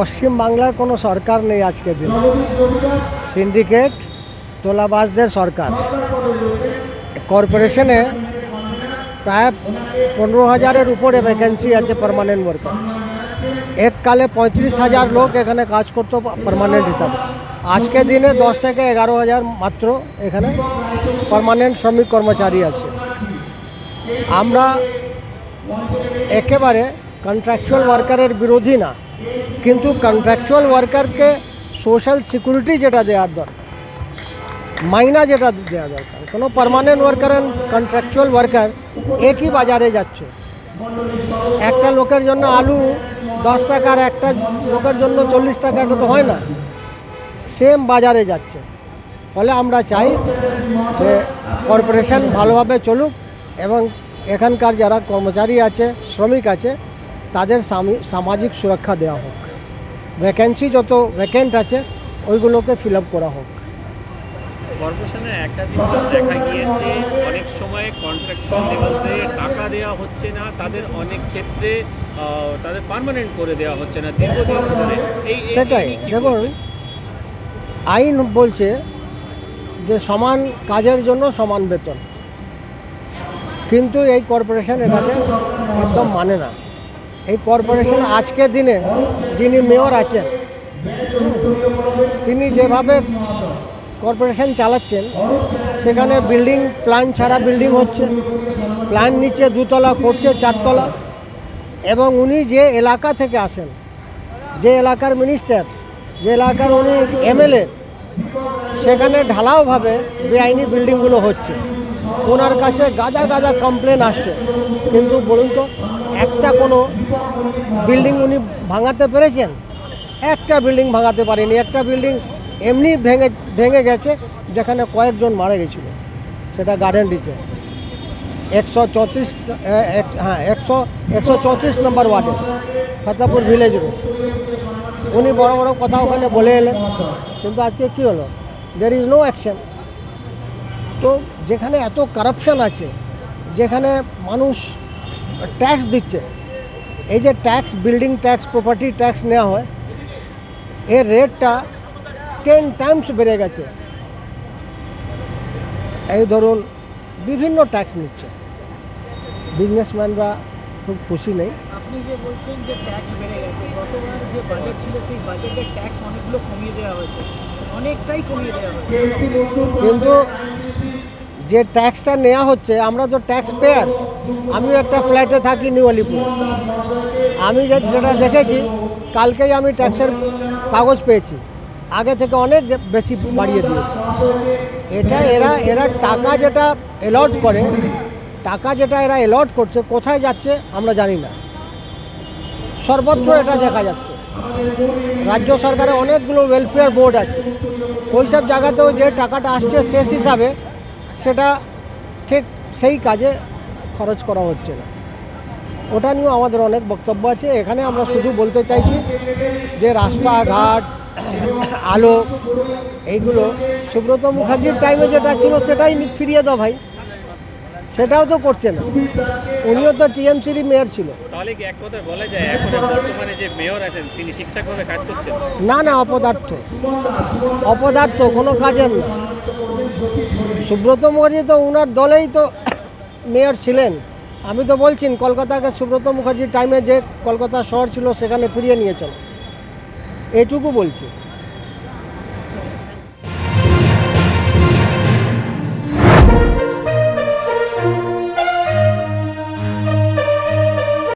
পশ্চিম বাংলায় কোনো সরকার নেই আজকের দিনে। সিন্ডিকেট তোলাবাজদের সরকার। কর্পোরেশনে প্রায় পনেরো হাজারের উপরে ভ্যাকেন্সি আছে পার্মানেন্ট ওয়ার্কার এককালে পঁয়ত্রিশ হাজার লোক এখানে কাজ করতো পার্মানেন্ট হিসাবে। আজকের দিনে দশ থেকে এগারো হাজার মাত্র এখানে পার্মানেন্ট শ্রমিক কর্মচারী আছে। আমরা একেবারে কন্ট্রাকচুয়াল ওয়ার্কারের বিরোধী না। কিন্তু কন্ট্রাকচুয়াল ওয়ার্কারকে সোশ্যাল সিকিউরিটি যেটা দেওয়ার দরকার, মাইনা যেটা দেওয়া দরকার, কোনো permanent worker and contractual worker একই বাজারে যাচ্ছে। একটা লোকের জন্য আলু দশ টাকার একটা লোকের জন্য চল্লিশ টাকা, এটা তো হয় না। সেম বাজারে যাচ্ছে। ফলে আমরা চাই যে কর্পোরেশন ভালোভাবে চলুক এবং এখানকার যারা কর্মচারী আছে, শ্রমিক আছে তাদের সামাজিক সুরক্ষা দেওয়া হোক। ভ্যাকেন্সি যত ভ্যাকেন্ট আছে ওইগুলোকে ফিল আপ করা হোক। কর্পোরেশনে একাধিকবার দেখা গিয়েছে অনেক সময় কন্ট্রাকচুয়াল লেভেলতে টাকা দেওয়া হচ্ছে না তাদের অনেক ক্ষেত্রে তাদের পার্মানেন্ট করে দেওয়া হচ্ছে না দীর্ঘদিন ধরে। এই- সেটাই। দেখুন আইন বলছে যে সমান কাজের জন্য সমান বেতন। কিন্তু এই কর্পোরেশন এটাকে একদম মানে না। এই কর্পোরেশন আজকের দিনে যিনি মেয়র আছেন, তিনি যেভাবে কর্পোরেশন চালাচ্ছেন, সেখানে বিল্ডিং প্ল্যান ছাড়া বিল্ডিং হচ্ছে প্ল্যান নিচে দুতলা করছে, চারতলা, এবং উনি যে এলাকা থেকে আসেন, যে এলাকার মিনিস্টার যে এলাকার উনি এমএলএ সেখানে ঢালাওভাবে বেআইনি বিল্ডিংগুলো হচ্ছে। ওনার কাছে গাদা গাদা কমপ্লেন আসছে। কিন্তু বলুন তো একটা কোনো বিল্ডিং উনি ভাঙাতে পেরেছেন? একটা বিল্ডিং ভাঙাতে পারেনি। একটা বিল্ডিং এমনি ভেঙে ভেঙে গেছে, যেখানে কয়েকজন মারা গেছিল। সেটা গার্ডেন ডিচে একশো চৌত্রিশ হ্যাঁ একশো একশো চৌত্রিশ নম্বর ওয়ার্ডে ফতাপুর ভিলেজ রোড উনি বড় বড় কথা ওখানে বলে এলেন। কিন্তু আজকে কী হলো? দের ইজ নো অ্যাকশন তো যেখানে এত কারাপশন আছে, যেখানে মানুষ ট্যাক্স দিচ্ছে এই যে tax building tax property tax নেওয়া হয় এর রেটটা টেন টাইমস বেড়ে গেছে এই ধরুন বিভিন্ন ট্যাক্স নিচ্ছে বিজনেসম্যানরা খুব খুশি নেই আপনি যে বলছেন যে ট্যাক্স বেড়ে গেছে গতবার যে বাজেট ছিল সেই বাজেটের ট্যাক্স অনেকগুলো কমিয়ে দেওয়া হয়েছে অনেকটাই কমিয়ে দেওয়া হয়েছে কিন্তু যে ট্যাক্সটা নেওয়া হচ্ছে, আমরা তো ট্যাক্স পেয়ার আমিও একটা ফ্ল্যাটে থাকি নিউ আলিপুর আমি যেটা দেখেছি, কালকেই আমি ট্যাক্সের কাগজ পেয়েছি। আগে থেকে অনেক বেশি বাড়িয়ে দিয়েছে। এটা এরা এরা টাকা যেটা অ্যালট করে, টাকা যেটা এরা অ্যালট করছে, কোথায় যাচ্ছে আমরা জানি না। সর্বত্র এটা দেখা যাচ্ছে। রাজ্য সরকারের অনেকগুলো ওয়েলফেয়ার বোর্ড আছে। ওই সব জায়গাতেও যে টাকাটা আসছে, শেষ হিসাবে সেটা ঠিক সেই কাজে খরচ করা হচ্ছে না। ওটা নিয়েও আমাদের অনেক বক্তব্য আছে। এখানে আমরা শুধু বলতে চাইছি যে রাস্তাঘাট, আলো, এইগুলো সুব্রত মুখার্জির টাইমে যেটা ছিল সেটাই ফিরিয়ে দাও ভাই। সেটাও তো করছে না। উনিও তো টিএমসিরই মেয়র ছিল। তাহলে কি এক কথায় বলা যায় এখন বর্তমানে যে মেয়র আছেন তিনি ঠিকঠাকভাবে কাজ করছেন? না না অপদার্থ। অপদার্থ কোনো কাজের না। সুব্রত মুখার্জি তো ওনার দলেই তো মেয়র ছিলেন। আমি তো বলছি কলকাতাকে সুব্রত মুখার্জির টাইমে যে কলকাতা শহর ছিল সেখানে ফিরিয়ে নিয়ে চলো। এটুকু বলছি।